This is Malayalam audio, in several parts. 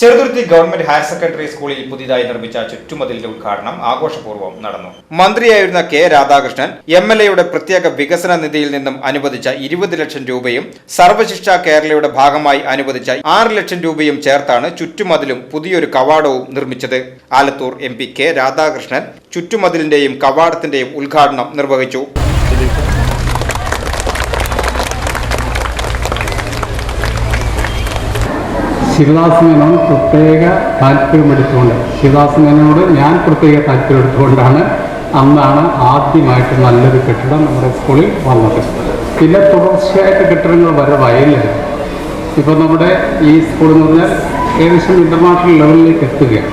Cheruthuruthy government higher secondary സ്കൂളിൽ പുതിയതായി നിർമ്മിച്ച ചുറ്റുമതിലിന്റെ ഉദ്ഘാടനം ആഘോഷപൂർവം നടന്നു. മന്ത്രിയായിരുന്ന കെ രാധാകൃഷ്ണൻ എം എൽ എയുടെ പ്രത്യേക വികസന നിധിയിൽ നിന്നും അനുവദിച്ച ഇരുപത് ലക്ഷം രൂപയും സർവശിക്ഷ കേരളയുടെ ഭാഗമായി അനുവദിച്ച ആറ് ലക്ഷം രൂപയും ചേർത്താണ് ചുറ്റുമതിലും പുതിയൊരു കവാടവും നിർമ്മിച്ചത്. Alathur M P K Radhakrishnan ചുറ്റുമതിലിന്റെയും കവാടത്തിന്റെയും ഉദ്ഘാടനം നിർവഹിച്ചു. ശിവദാസ് മേനോൻ പ്രത്യേക താല്പര്യമെടുത്തുകൊണ്ട് ശിവദാസ് മേനോട് ഞാൻ പ്രത്യേക താല്പര്യമെടുത്തുകൊണ്ടാണ് അന്നാണ് ആദ്യമായിട്ട് നല്ലൊരു കെട്ടിടം നമ്മുടെ സ്കൂളിൽ വന്നത്. പിന്നെ തുടർച്ചയായിട്ട് കെട്ടിടങ്ങൾ വരെ വയലില്ല ഇപ്പോൾ നമ്മുടെ ഈ സ്കൂൾ എന്ന് പറഞ്ഞാൽ ഏകദേശം ഇന്റർനാഷണൽ ലെവലിലേക്ക് എത്തുകയാണ്.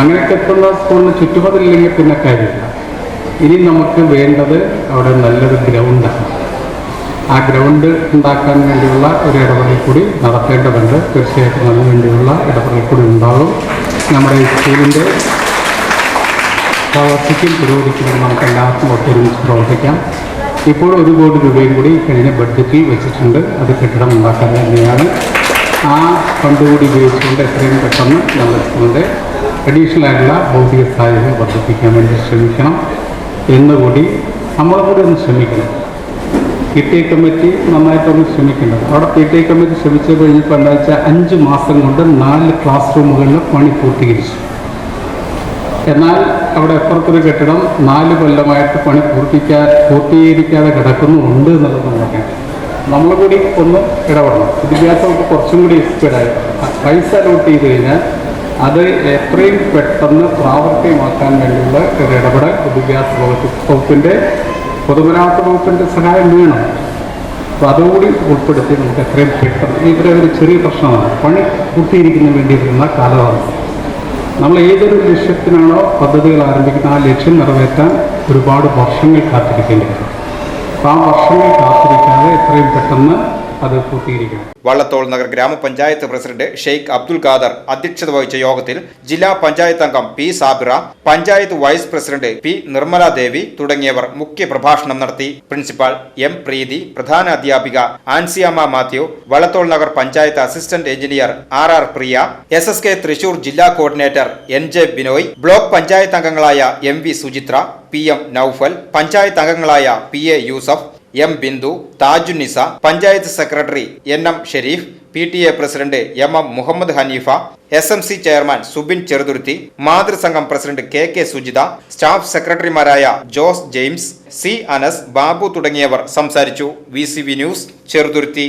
അങ്ങനെയൊക്കെ എത്തുന്ന സ്കൂളിന് ചുറ്റുപതില്ലെങ്കിൽ പിന്നെ കാര്യമില്ല. ഇനി നമുക്ക് വേണ്ടത് അവിടെ നല്ലൊരു ഗ്രൗണ്ടാണ് ആ ഗ്രൗണ്ട് ഉണ്ടാക്കാൻ വേണ്ടിയുള്ള ഒരു ഇടപെടൽ കൂടി നടത്തേണ്ടതുണ്ട്. തീർച്ചയായിട്ടും അതിനു വേണ്ടിയുള്ള ഇടപെടൽ കൂടി ഉണ്ടാകും. നമ്മുടെ ഈ സ്കൂളിന്റെ പ്രവർത്തിക്കും പുരോഗതിക്കും നമുക്ക് എല്ലാവർക്കും ഒത്തൊരുമിച്ച് പ്രവർത്തിക്കാം. ഇപ്പോൾ ഒരു കോടി രൂപയും കൂടി കഴിഞ്ഞ ബഡ്ജറ്റിൽ വെച്ചിട്ടുണ്ട്. അത് കെട്ടിടം ഉണ്ടാക്കാൻ തന്നെയാണ്. ആ ഫണ്ട് കൂടി ഉപയോഗിച്ചുകൊണ്ട് എത്രയും പെട്ടെന്ന് നമ്മുടെ സ്കൂളിന്റെ അഡീഷണൽ ആയിട്ടുള്ള ഭൗതിക സാഹചര്യം വർദ്ധിപ്പിക്കാൻ വേണ്ടി ശ്രമിക്കണം എന്നുകൂടി നമ്മളെ കൂടി ഒന്ന് ശ്രമിക്കണം. പി ടി ഐ കമ്മിറ്റി നന്നായിട്ടൊന്ന് ശ്രമിക്കേണ്ടത്. അവിടെ പി ടി ഐ കമ്മിറ്റി ശ്രമിച്ചു കഴിഞ്ഞപ്പോൾ എന്താ വെച്ചാൽ അഞ്ച് മാസം കൊണ്ട് നാല് ക്ലാസ് റൂമുകളിൽ പണി പൂർത്തീകരിച്ചു. എന്നാൽ അവിടെ എപ്പുറത്തൊരു കെട്ടിടം നാല് കൊല്ലമായിട്ട് പണി പൂർത്തിക്കാൻ പൂർത്തീകരിക്കാതെ കിടക്കുന്നുണ്ട് എന്നുള്ളത് നമുക്ക് നമ്മൾ കൂടി ഒന്ന് ഇടപെടണം. വിദ്യാഭ്യാസമൊക്കെ കുറച്ചും കൂടി സ്പീഡായി പൈസ അലോട്ട് ചെയ്ത് കഴിഞ്ഞാൽ അത് എത്രയും പെട്ടെന്ന് പ്രാവർത്തികമാക്കാൻ വേണ്ടിയുള്ള ഒരു ഇടപെടൽ വിദ്യാഭ്യാസ വകുപ്പ് വകുപ്പിന്റെ പൊതുമരാമത്ത് വകുപ്പിന്റെ സഹായം വേണം. അപ്പോൾ അതുകൂടി ഉൾപ്പെടുത്തി നമുക്ക് എത്രയും പെട്ടെന്ന്. ഇവിടെ ഒരു ചെറിയ പ്രശ്നമാണ്. പണി പൂർത്തീകരിക്കുന്നതിന് വേണ്ടിയിരുന്ന കാലതാമസം നമ്മൾ ഏതൊരു ലക്ഷ്യത്തിനാണോ പദ്ധതികൾ ആരംഭിക്കുന്ന ആ ലക്ഷ്യം നിറവേറ്റാൻ ഒരുപാട് വർഷങ്ങൾ കാത്തിരിക്കേണ്ടി വരും. ആ വർഷങ്ങൾ കാത്തിരിക്കാതെ എത്രയും പെട്ടെന്ന് അത് പൂർത്തീകരിക്കണം. വള്ളത്തോൾ നഗർ ഗ്രാമപഞ്ചായത്ത് പ്രസിഡന്റ് ഷെയ്ഖ് അബ്ദുൽ ഖാദർ അധ്യക്ഷത വഹിച്ച യോഗത്തിൽ ജില്ലാ പഞ്ചായത്ത് അംഗം P Sabira panchayat vice president P Nirmala Devi തുടങ്ങിയവർ മുഖ്യ പ്രഭാഷണം നടത്തി. പ്രിൻസിപ്പാൾ എം പ്രീതി പ്രധാന അധ്യാപിക Ansiyamma Mathew Vallathol Nagar panchayat assistant engineer R R Priya S S K Thrissur ജില്ലാ coordinator N J Binoy block panchayat അംഗങ്ങളായ M V Suchithra P M Noufal panchayat അംഗങ്ങളായ P A Yusuf M Bindu Thajunnisa panchayat secretary N M Shereef P T A president M M Muhammad Haneefa S M C chairman Subin Cheruthuruthy മാതൃസംഘം president K K Sujitha staff സെക്രട്ടറിമാരായ ജോസ് ജെയിംസ് സി അനസ് ബാബു തുടങ്ങിയവർ സംസാരിച്ചു. V news Cheruthuruthy.